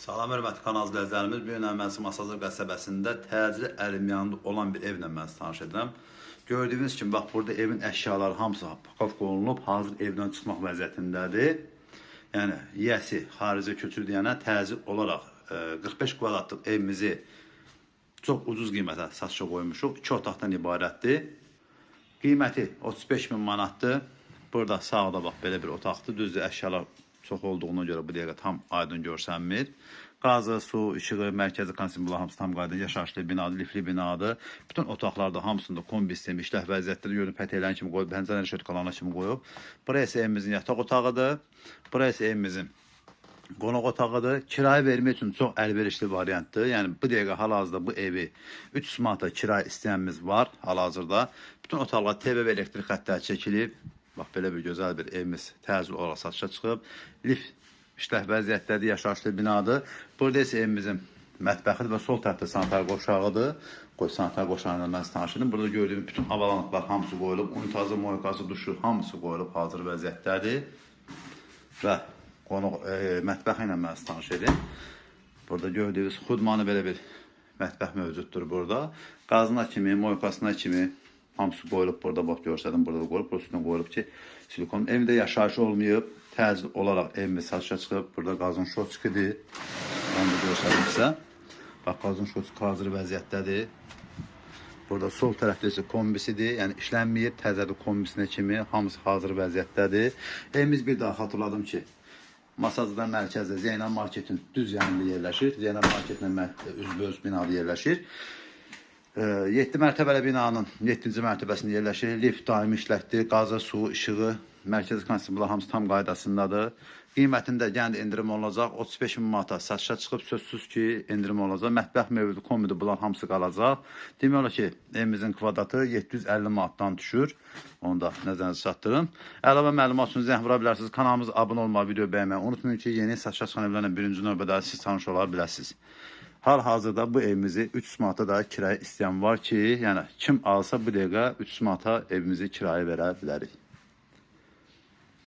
Salam hörmətli kanal izləyicilərimiz, bu gün Əməsi Masazır qəsəbəsində təcili əlimyanında olan bir evlə mən sizi tanış edirəm. Gördüyünüz kimi, bax burada evin əşyaları hamısı pakat olunub, hazır evdən çıxmaq vəziyyətindədir. Yəni, yiyəsi xaricə köçür deyənə təcil olaraq e, 45 kvadratlıq evimizi çox ucuz qiymətə satışa qoymuşuq. 2 otaqdan ibarətdir. Qiyməti 35 min manatdır. Burada sağda bax belə bir otaqdır. Düzdür, əşyalar çox olduğuna görə bu dəqiqə tam aydın görsənmir. Qazı, su, işığı, mərkəzi bunlar hamısı tam qaydada yaşayışlı binadır, lifli binadır. Bütün otaqlarda hamısında kombi sistemi işləh vəziyyətdə görün pətələn kimi qoyub, pəncərənin şötkalarına kimi qoyub. Burası evimizin yataq otağıdır. Burası evimizin qonaq otağıdır. Kirayə vermək üçün çox əlverişli variantdır. Yəni bu dəqiqə hal-hazırda bu evi 300 manata kirayə istəyənimiz var hal-hazırda. Bütün otaqlar TV və elektrik xəttləri çəkilib. Bax belə bir gözəl bir evimiz təcil olaraq satışa çıxıb. Lift işləh vəziyyətdədir, yaşayışlı binadır. Burada isə evimizin mətbəxidir və sol tərəfdə sanitar qoşağıdır. Qoy sanitar qoşağıyla mən sizi tanış edim. Burada gördüyüm bütün avalanlıqlar hamısı qoyulub. Unitazı, moykası, duşu hamısı qoyulub hazır vəziyyətdədir. Və qonaq e, mətbəxi ilə mən tanış edim. Burada gördüyünüz xudmanı belə bir mətbəx mövcuddur burada. Qazına kimi, moykasına kimi hamısı qoyulub burada bax görsədim burada da qoyulub, burada üstünə qoyulub ki, silikon evdə yaşayış olmayıb, təcil olaraq evimiz satışa çıxıb. Burada qazın şotskidir. Onu da göstərim sizə. Bax qazın şotski hazır vəziyyətdədir. Burada sol tərəfdə isə kombisidir. Yəni işlənməyib, təzədir kombisinə kimi hamısı hazır vəziyyətdədir. Evimiz bir daha xatırladım ki, Masazdan mərkəzdə Zeynal Marketin düz yanında yerləşir. Zeynal Marketin üzbəüz binada yerləşir. 7 mərtəbəli binanın 7-ci mərtəbəsində yerləşir. Lift daimi işlətdir. Qazı, su, işığı, mərkəzi kondisionerlər hamısı tam qaydasındadır. Qiymətində gənd endirim olacaq. 35 min manata satışa çıxıb sözsüz ki, endirim olacaq. Mətbəx mövcudi, komedi bunlar hamısı qalacaq. Demək olar ki, evimizin kvadratı 750 manatdan düşür. Onu da nəzərinizə çatdırın. Əlavə məlumat üçün zəng vura bilərsiniz. Kanalımıza abunə olmağı, video bəyənməyi unutmayın ki, yeni satışa çıxan evlərlə birinci növbədə siz tanış ola biləsiniz. Hal-hazırda bu evimizi 300 manata da kirayə istəyən var ki, yəni kim alsa bu dəqiqə 300 manata evimizi kirayə verə bilərik.